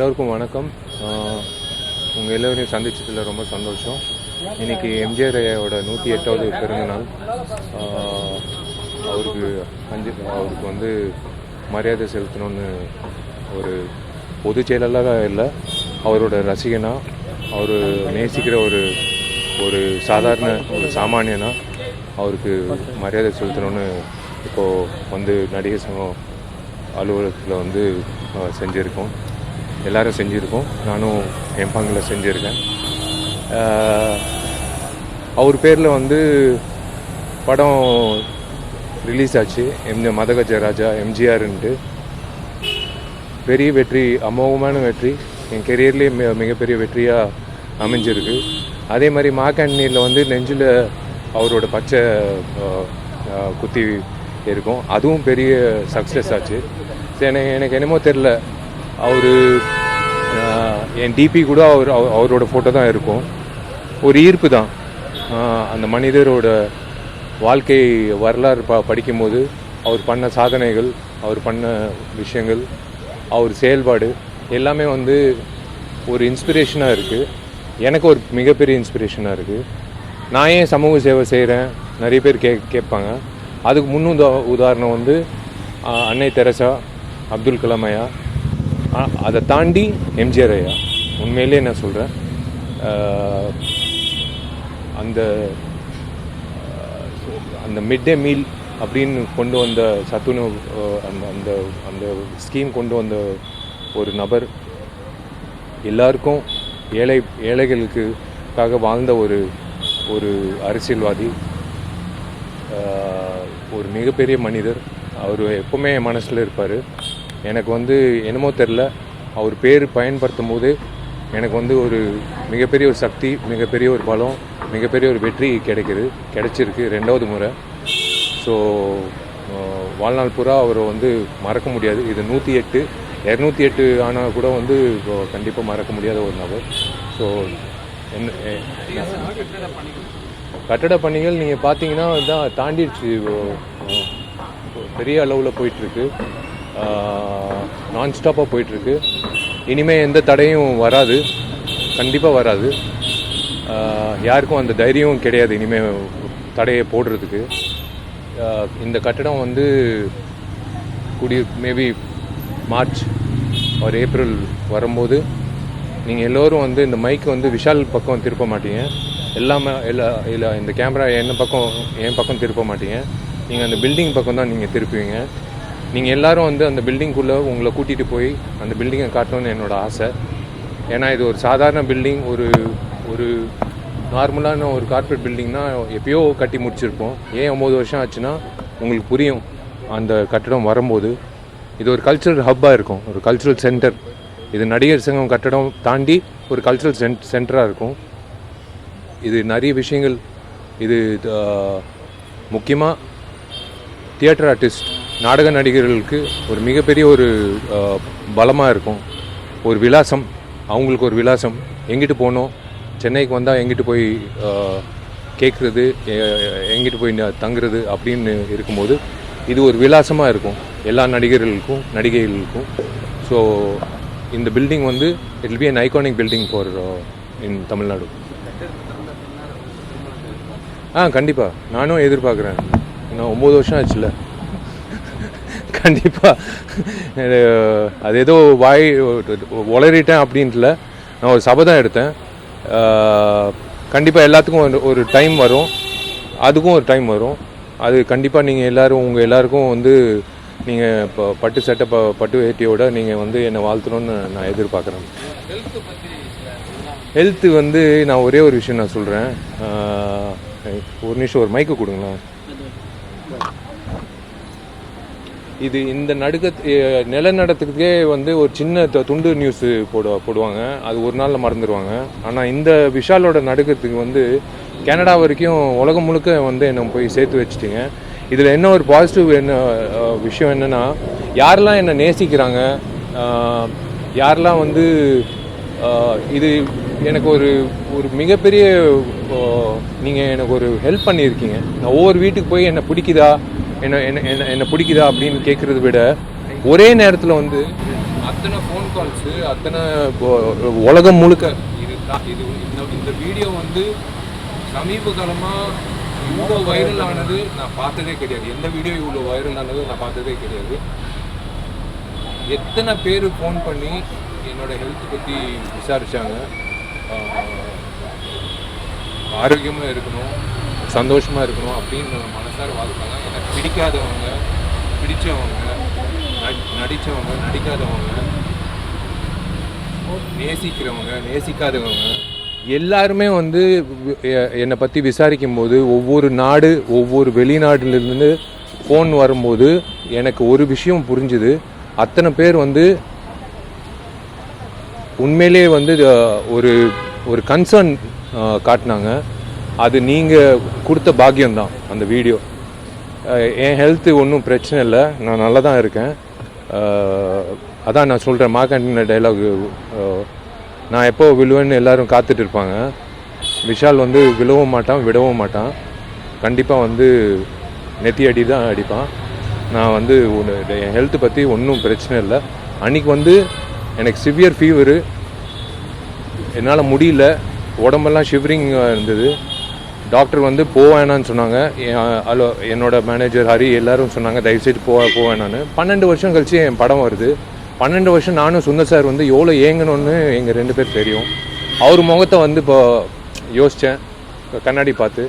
எல்லோருக்கும் வணக்கம். உங்கள் எல்லோரையும் சந்திச்சதில் ரொம்ப சந்தோஷம். இன்னைக்கு எம்ஜிஆர் ஐயாவோட நூற்றி எட்டாவது பிறந்தநாள் நாள். அவருக்கு அஞ்சு அவருக்கு வந்து மரியாதை செலுத்தணும்னு ஒரு பொதுச் செயலாளராக இல்லை. அவரோட ரசிகனா அவர் நேசிக்கிற ஒரு ஒரு சாதாரண ஒரு சாமானியனா அவருக்கு மரியாதை செலுத்தணும்னு இப்போது வந்து நடிகர் சங்கம் அலுவலகத்தில் வந்து செஞ்சுருக்கோம். எல்லாரும் செஞ்சுருக்கோம். நானும் என் பங்கில் செஞ்சுருக்கேன். அவர் பேரில் வந்து படம் ரிலீஸ் ஆச்சு. எம் மதகஜ ராஜா எம்ஜிஆர்ன்ட்டு பெரிய வெற்றி அமோகமான வெற்றி. என் கெரியர்லேயே மிக மிகப்பெரிய வெற்றியாக அமைஞ்சிருக்கு. அதே மாதிரி மாக்காண்டியில் வந்து நெஞ்சில் அவரோட பச்சை குத்தி இருக்கும். அதுவும் பெரிய சக்ஸஸ் ஆச்சு. எனக்கு எனக்கு என்னமோ தெரில அவர் என் டிபி கூட அவர் அவரோட ஃபோட்டோ தான் இருக்கும். ஒரு ஈர்ப்பு தான். அந்த மனிதரோட வாழ்க்கை வரலாறு ப படிக்கும்போது அவர் பண்ண சாதனைகள் அவர் பண்ண விஷயங்கள் அவர் செயல்பாடு எல்லாமே வந்து ஒரு இன்ஸ்பிரேஷனாக இருக்குது எனக்கு ஒரு மிகப்பெரிய இன்ஸ்பிரேஷனாக இருக்குது நான் ஏன் சமூக சேவை செய்கிறேன் நிறைய பேர் கே கேட்பாங்க. அதுக்கு முன் உதாரணம் வந்து அன்னை தெரசா அப்துல் கலாம் ஐயா. அதை தாண்டி எம்ஜிஆர் ஐயா உண்மையிலேயே நான் சொல்கிறேன் அந்த அந்த மிட் டே மீல் அப்படின்னு கொண்டு வந்த சத்துணவு அந்த அந்த அந்த ஸ்கீம் கொண்டு வந்த ஒரு நபர் எல்லாருக்கும் ஏழை ஏழைகளுக்குக்காக வாழ்ந்த ஒரு ஒரு அரசியல்வாதி ஒரு மிகப்பெரிய மனிதர். அவர் எப்பவுமே என் மனசில் இருப்பார். எனக்கு வந்து என்னமோ தெரில அவர் பேர் பயன்படுத்தும் போது எனக்கு வந்து ஒரு மிகப்பெரிய ஒரு சக்தி மிகப்பெரிய ஒரு பலம் மிகப்பெரிய ஒரு வெற்றி கிடைக்குது கிடைச்சிருக்கு ரெண்டாவது முறை. ஸோ வாழ்நாள் பூரா அவரை வந்து மறக்க முடியாது. இது நூற்றி எட்டு இரநூத்தி எட்டு ஆனால் கூட வந்து கண்டிப்பாக மறக்க முடியாத ஒரு நபர். ஸோ என்ன கட்டட பணிகள் நீங்கள் பார்த்தீங்கன்னா தான் தாண்டிடுச்சு. பெரிய அளவில் போயிட்டுருக்கு நான் ஸ்டாப்பாக போயிட்டுருக்கு. இனிமேல் எந்த தடையும் வராது. கண்டிப்பாக வராது. யாருக்கும் அந்த தைரியம் கிடையாது இனிமேல் தடையை போடுறதுக்கு. இந்த கட்டடம் வந்து கூடிய மேபி மார்ச் ஒரு ஏப்ரல் வரும்போது நீங்கள் எல்லோரும் வந்து இந்த மைக் வந்து விஷால் பக்கம் திருப்ப மாட்டீங்க. எல்லாமே எல்லா இல்லை இந்த கேமரா என்ன பக்கம் என் பக்கம் திருப்ப மாட்டீங்க. நீங்கள் அந்த பில்டிங் பக்கம் தான் நீங்கள் திருப்புவீங்க. நீங்கள் எல்லாரும் வந்து அந்த பில்டிங்குள்ளே உங்களை கூட்டிகிட்டு போய் அந்த பில்டிங்கை காட்டணும்னு என்னோடய ஆசை. ஏன்னா இது ஒரு சாதாரண பில்டிங் ஒரு ஒரு நார்மலான ஒரு கார்ப்பரேட் பில்டிங்னா எப்பயோ கட்டி முடிச்சிருப்போம். ஏன் ஒம்பது வருஷம் ஆச்சுன்னா உங்களுக்கு புரியும். அந்த கட்டடம் வரும்போது இது ஒரு கல்ச்சுரல் ஹப்பாக இருக்கும். ஒரு கல்ச்சுரல் சென்டர் இது நடிகர் சங்கம் கட்டடம் தாண்டி ஒரு கல்ச்சுரல் சென்ட் சென்டராக இருக்கும். இது நிறைய விஷயங்கள். இது முக்கியமாக தியேட்டர் ஆர்டிஸ்ட் நாடக நடிகர்களுக்கு ஒரு மிகப்பெரிய ஒரு பலமாக இருக்கும். ஒரு விலாசம் அவங்களுக்கு ஒரு விலாசம். எங்கிட்டு போகணும் சென்னைக்கு வந்தால் எங்கிட்டு போய் கேட்குறது எங்கிட்டு போய் தங்குறது அப்படின்னு இருக்கும்போது இது ஒரு விலாசமாக இருக்கும். எல்லா நடிகர்களுக்கும் நடிகைகளுக்கும். ஸோ இந்த பில்டிங் வந்து it be an iconic building for in Tamil Nadu. ஆ கண்டிப்பாக நானும் எதிர்பார்க்குறேன். இன்னும் ஒம்பது வருஷம் ஆச்சுல்ல. கண்டிப்பாக அது ஏதோ வாய் உளறிட்டேன் அப்படின்ட்டுல நான் ஒரு சபதம் எடுத்தேன். கண்டிப்பாக எல்லாத்துக்கும் ஒரு- ஒரு டைம் வரும். அதுக்கும் ஒரு டைம் வரும். அது கண்டிப்பாக நீங்கள் எல்லோரும் உங்கள் எல்லாருக்கும் வந்து நீங்கள் இப்போ பட்டு சட்டை ப பட்டு வேட்டியோட நீங்கள் வந்து என்னை வாழ்த்தணும்னு நான் எதிர்பார்க்குறேன். ஹெல்த்து வந்து நான் ஒரே ஒரு விஷயம் நான் சொல்கிறேன் ஒரு நிமிஷம் ஒரு மைக்கு கொடுங்களேன். இது இந்த நடுக்க நிலநடத்துக்கே வந்து ஒரு சின்ன த- துண்டு நியூஸ் போடு போடுவாங்க. அது ஒரு நாளில் மறந்துடுவாங்க ஆனால் இந்த விஷாலோட நடுக்கத்துக்கு வந்து கனடா வரைக்கும் உலகம் முழுக்க வந்து என்னை போய் சேர்த்து வச்சுட்டிங்க. இதில் என்ன ஒரு பாசிட்டிவ் என்ன விஷயம் என்னென்னா யாரெல்லாம் என்னை நேசிக்கிறாங்க யாரெல்லாம் வந்து இது எனக்கு ஒரு ஒரு மிகப்பெரிய நீங்கள் எனக்கு ஒரு ஹெல்ப் பண்ணியிருக்கீங்க. நான் ஒவ்வொரு வீட்டுக்கு போய் என்னை பிடிக்குதா? என்ன என்ன என்ன என்னை பிடிக்குதா அப்படின்னு கேட்குறத விட ஒரே நேரத்தில் வந்து அத்தனை ஃபோன் கால்ஸு அத்தனை உலகம் முழுக்க இது இது இந்த இந்த வீடியோ வந்து சமீப காலமாக இவ்வளோ வைரல் ஆனது நான் பார்த்ததே கிடையாது. எந்த வீடியோ இவ்வளோ வைரல் ஆனது நான் பார்த்ததே கிடையாது. எத்தனை பேர் ஃபோன் பண்ணி என்னோட ஹெல்த் பற்றி விசாரித்தாங்க ஆரோக்கியமாக இருக்கணும் சந்தோஷமாக இருக்கணும் அப்படின்னு மனசார வாழ்த்தாங்க பிடிக்காதவங்க பிடிச்சவங்க நடி- நடிக்காதவங்க நேசிக்கிறவங்க நேசிக்காதவங்க எல்லாருமே வந்து என்னை பற்றி விசாரிக்கும் போது ஒவ்வொரு நாடு ஒவ்வொரு வெளிநாட்டிலிருந்து ஃபோன் வரும்போது எனக்கு ஒரு விஷயம் புரிஞ்சுது. அத்தனை பேர் வந்து உண்மையிலே வந்து ஒரு ஒரு கன்சர்ன் காட்டினாங்க. அது நீங்கள் கொடுத்த பாக்கியம்தான் அந்த வீடியோ என் ஹெல்த்து ஒன்றும் பிரச்சனை இல்லை. நான் நல்லா தான் இருக்கேன் அதான் நான் சொல்கிறேன் மார்க்கண்டின டைலாக் நான் எப்போ விழுவேன்னு எல்லோரும் காத்துட்டு இருப்பாங்க. விஷால் வந்து விழவும் மாட்டான் விடவும் மாட்டான். கண்டிப்பாக வந்து நெத்தி அடி தான் அடிப்பான். நான் வந்து ஒன்று என் ஹெல்த்து பற்றி ஒன்றும் பிரச்சனை இல்லை. அன்றைக்கி வந்து எனக்கு சிவியர் ஃபீவரு என்னால் முடியல. உடம்பெல்லாம் ஷிவரிங் இருந்தது. டாக்டர் வந்து போவேணான்னு சொன்னாங்க. ஹலோ என்னோட மேனேஜர் ஹரி எல்லாரும் சொன்னாங்க தயவுசெய்து போ போவேணான்னு பன்னெண்டு வருஷம் கழிச்சு என் படம் வருது. பன்னெண்டு வருஷம் நானும் சுந்தர் சார் வந்து எவ்வளோ ஏங்கணும்னு எங்கள் ரெண்டு பேர் தெரியும். அவர் முகத்தை வந்து இப்போ யோசித்தேன் கண்ணாடி பார்த்து.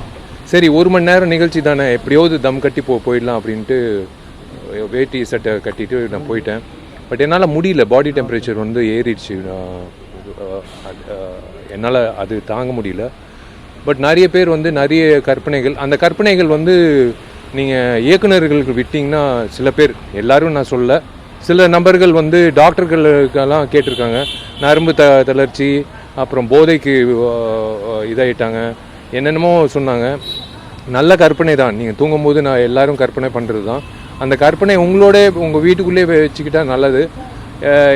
சரி ஒரு மணி நேரம் நிகழ்ச்சி தானே எப்படியாவது தம் கட்டி போ போயிடலாம் அப்படின்ட்டு வேட்டி சட்டை கட்டிட்டு நான் போயிட்டேன். பட் என்னால் முடியல பாடி டெம்பரேச்சர் வந்து ஏறிடுச்சு. என்னால் அது தாங்க முடியல. பட் நிறைய பேர் வந்து நிறைய கற்பனைகள். அந்த கற்பனைகள் வந்து நீங்கள் இயக்குனர்களுக்கு விட்டிங்கன்னா சில பேர் எல்லாரும் நான் சொல்ல சில நபர்கள் வந்து டாக்டர்களுக்கெல்லாம் கேட்டிருக்காங்க. நரம்பு த தளர்ச்சி அப்புறம் போதைக்கு இதாகிட்டாங்க இதாயிட்டாங்க. என்னென்னமோ சொன்னாங்க. நல்ல கற்பனை தான். நீங்கள் தூங்கும்போது நான் எல்லோரும் கற்பனை பண்ணுறது தான். அந்த கற்பனை உங்களோட உங்கள் வீட்டுக்குள்ளே வச்சுக்கிட்டா நல்லது.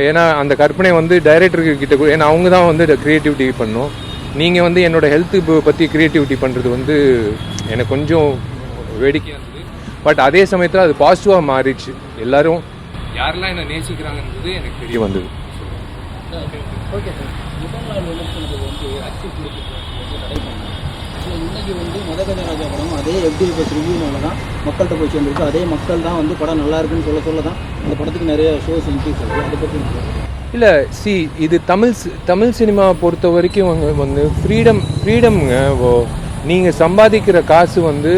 ஏன்னா அந்த கற்பனை வந்து டைரக்டருக்கு கிட்ட கூட- ஏன்னா அவங்க தான் வந்து க்ரியேட்டிவிட்டி பண்ணும் நீங்கள் வந்து என்னோட ஹெல்த்து பற்றி க்ரியேட்டிவிட்டி பண்ணுறது வந்து எனக்கு கொஞ்சம் வேடிக்கையாக இருந்தது. பட் அதே சமயத்தில் அது பாசிட்டிவாக மாறிடுச்சு. எல்லோரும் யாரெல்லாம் என்னை நேசிக்கிறாங்கன்றது எனக்கு தெரிய வந்தது. ஓகே சார் முதல் நாள் வந்து அச்சு இன்னைக்கு வந்து மதகஜ ராஜா படம் அதே எப்படி இப்போ ரிவ்யூனால தான் மக்கள்கிட்ட போய் சேர்ந்துருக்கு. அதே மக்கள் தான் வந்து படம் நல்லா இருக்குன்னு சொல்ல சொல்ல தான் அந்த படத்துக்கு நிறைய ஷோஸ் இன்க்ரீஸ் ஆகுது. அதை பற்றி இல்லை சி இது தமிழ் சி- தமிழ் சினிமா பொறுத்த வரைக்கும் வந்து வந்து ஃப்ரீடம் ஃப்ரீடம்ங்க நீங்கள் சம்பாதிக்கிற காசு வந்து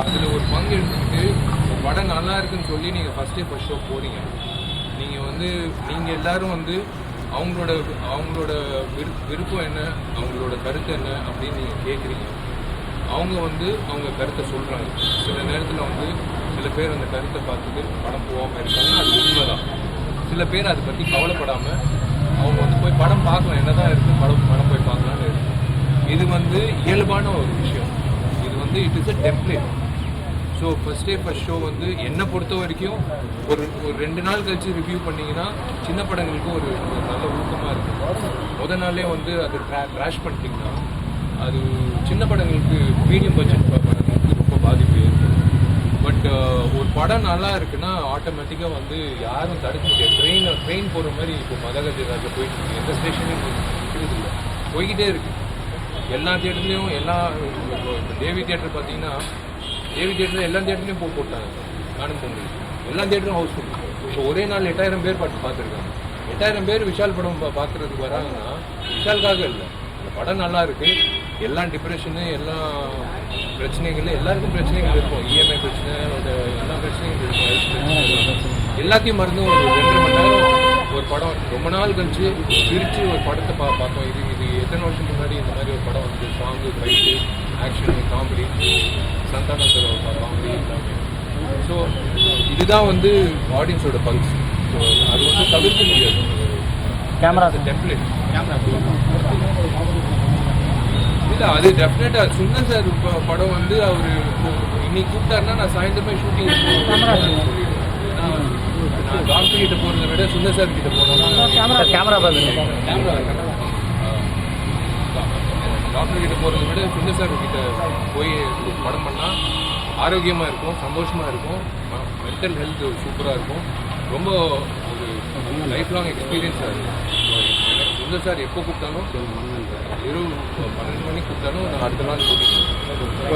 அதில் ஒரு பங்கு எடுத்துக்கிட்டு படம் நல்லா இருக்குன்னு சொல்லி நீங்கள் ஃபஸ்ட்டே ஃபஸ்ட் ஷோ போகிறீங்க நீங்கள் வந்து நீங்கள் எல்லாரும் வந்து அவங்களோட அவங்களோட விரு விருப்பம் என்ன அவங்களோட கருத்து என்ன அப்படின்னு நீங்கள் கேட்குறீங்க அவங்க வந்து அவங்க கருத்தை சொல்கிறாங்க சில நேரத்தில் வந்து சில பேர் அந்த கருத்தை பார்த்துட்டு படம் போகாமல் இருக்காங்க அது உண்மைதான். சில பேர் அதை பற்றி கவலைப்படாமல் அவங்க வந்து போய் படம் பார்க்கலாம் என்ன தான் இருக்குது படம் படம் போய் பார்க்கலான்னு இருக்கு. இது வந்து இயல்பான ஒரு விஷயம். இது வந்து it is a template so first day first show வந்து என்னை பொறுத்த வரைக்கும் ஒரு ஒரு ரெண்டு நாள் கழிச்சு ரிவ்யூ பண்ணிங்கன்னா சின்ன படங்களுக்கு ஒரு நல்ல ஊக்கமாக இருக்கும். முத நாளே வந்து அது ட்ராஷ் பண்ணிட்டீங்கன்னா அது சின்ன படங்களுக்கு மீடியம் பட்ஜெட் படங்களுக்கு ரொம்ப பாதிப்பு பட் uh, ஒரு படம் நல்லா இருக்குன்னா ஆட்டோமேட்டிக்காக வந்து யாரும் தடுக்க முடியாது. ட்ரெயினில் ட்ரெயின் போகிற மாதிரி இப்போ மதகஜராஜில் போயிட்டு இருக்கு. எந்த ஸ்டேஷனையும் இல்லை. போய்கிட்டே இருக்கு. எல்லா தேட்டர்லேயும் எல்லா இப்போ தேவி தேட்டர் பார்த்தீங்கன்னா தேவி தியேட்டர் எல்லா தேட்டர்லையும் போக போட்டாங்க. காணும் பொங்கல். எல்லா தியேட்டரும் ஹவுஸ்ஃபுல் இப்போ ஒரே நாள் எட்டாயிரம் பேர் பார்த்து பார்த்துருக்காங்க. எட்டாயிரம் பேர் விஷால் படம் பார்க்குறதுக்கு பார்க்கறதுக்கு வராங்கன்னா விஷாலுக்காக இல்லை. படம் நல்லா இருக்கு. எல்லா டிப்ரெஷனு எல்லா பிரச்சனைகள் எல்லாருக்கும் பிரச்சனைகள் இருக்கும். இஎம்ஐ பிரச்சனை அந்த எல்லா பிரச்சனைகளும் இருக்கும். பிரச்சனை. எல்லாத்தையும் மறந்து ஒரு ரெண்டரை மணி நேரம் ஒரு படம் ரொம்ப நாள் கழிச்சு பிரித்து ஒரு படத்தை பா பார்த்தோம். இது இது எத்தனை வருஷம் முன்னாடி இந்த மாதிரி ஒரு படம் வந்து சாங்கு ஃபைட்டு ஆக்ஷன் காமெடி சந்தானத்தோட காமெடி எல்லாமே. ஸோ இதுதான் வந்து ஆடியன்ஸோட பல்ஸ் ஸோ அது வந்து தவிர்க்க முடியாது. கேமரா டெம்ப்ளேட் இல்லை அது டெஃபினட்டாக சுந்தர் சார் படம் வந்து அவர் இன்னைக்கு கூப்பிட்டாருன்னா நான் சாயந்தரமே ஷூட்டிங் நான் டாக்டர் கிட்ட போகிறத விட சுந்தர் சார் கிட்ட போனோம்னா கேமரா கேமரா டாக்டர் கிட்ட போகிறத விட சுந்தர் சார் கிட்ட போய் படம் பண்ணால் ஆரோக்கியமாக இருக்கும் சந்தோஷமாக இருக்கும் மென்டல் ஹெல்த் சூப்பராக இருக்கும். ரொம்ப ஒரு லைஃப் லாங் எக்ஸ்பீரியன்ஸ் சார் இந்த சார் எப்போ கூப்பிட்டாலும் இரவு பன்னெண்டு மணிக்கு கூப்பிட்டாலும் நான் அடுத்த நாள் கூட்டிட்டு